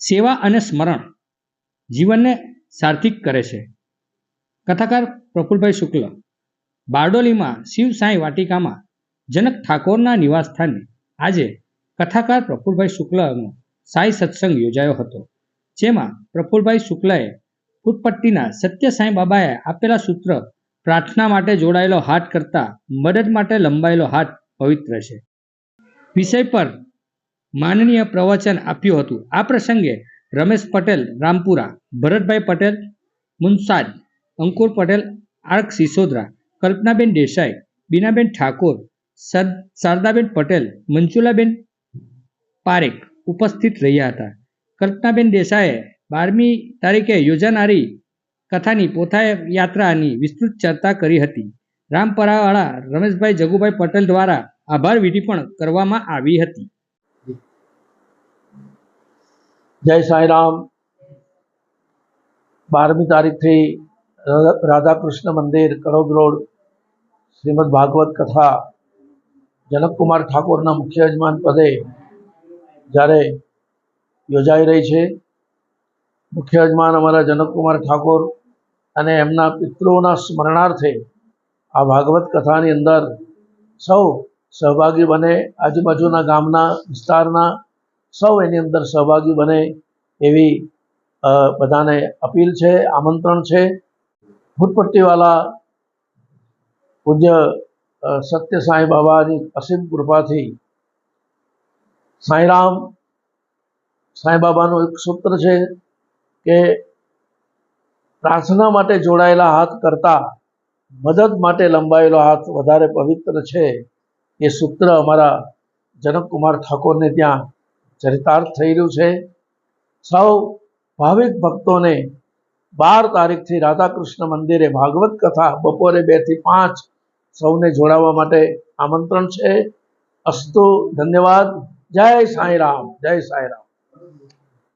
સેવા અને સ્મરણ જીવનને સાર્થિક કરે છે. કથાકાર પ્રફુલભાઈ શુક્લ બારડોલીમાં શિવ સાંઈ વાટિકામાં જનક ઠાકોરના નિવાસસ્થાને આજે કથાકાર પ્રફુલભાઈ શુક્લનો સાંઈ સત્સંગ યોજાયો હતો, જેમાં પ્રફુલભાઈ શુક્લએ ફૂટપટ્ટીના સત્ય સાંઈ બાબાએ આપેલા સૂત્ર પ્રાર્થના માટે જોડાયેલો હાથ કરતાં મદદ માટે લંબાયેલો હાથ પવિત્ર છે. વિષય પર માનનીય પ્રવચન આપ્યું હતું. આ પ્રસંગે રમેશ પટેલ, રામપુરા, ભરતભાઈ પટેલ, મુનસાદ, અંકુર પટેલ આર્ક સિસોદરા, કલ્પનાબેન દેસાઈ, બીનાબેન ઠાકોર શારદાબેન પટેલ, મંજુલાબેન પારેખ ઉપસ્થિત રહ્યા હતા. કલ્પનાબેન દેસાઈએ બારમી તારીખે યોજાનારી કથાની પોથાય યાત્રાની વિસ્તૃત ચર્ચા કરી હતી. રામપરાવાળા રમેશભાઈ જગુભાઈ પટેલ દ્વારા આભાર વિધિ પણ કરવામાં આવી હતી. જય સાંઈરામ. બારમી તારીખથી રાધાકૃષ્ણ મંદિર, કડોદ રોડ, શ્રીમદ ભાગવત કથા. જનકકુમાર ઠાકોરના મુખ્ય યજમાન પદે જ્યારે યોજાઈ રહી છે, મુખ્ય યજમાન અમારા જનકકુમાર ઠાકોર અને એમના પિતૃઓના સ્મરણાર્થે આ ભાગવત કથાની અંદર સૌ સહભાગી બને આજુબાજુના ગામના વિસ્તારના સૌ એની અંદર સહભાગી બને એવી બધાને અપીલ છે, આમંત્રણ છે. ભૂતપટ્ટીવાલા પૂજ્ય સત્ય સાંઈ બાબાની અસીમ કૃપાથી સાંઈરામ સાંઈ એક સૂત્ર છે કે પ્રાર્થના માટે જોડાયેલા હાથ કરતાં મદદ માટે લંબાયેલો હાથ વધારે પવિત્ર છે. એ સૂત્ર અમારા જનકકુમાર ઠાકોરને ત્યાં ચરિતાર્થ થઈ રહ્યું છે. સૌ ભાવિક ભક્તોને બાર તારીખથી રાધાકૃષ્ણ મંદિરે ભાગવત કથા બપોરે બેથી પાંચ સૌને જોડાવા માટે આમંત્રણ છે. અસ્તુ, ધન્યવાદ. જય સાંઈ રામ, જય સાંઈરામ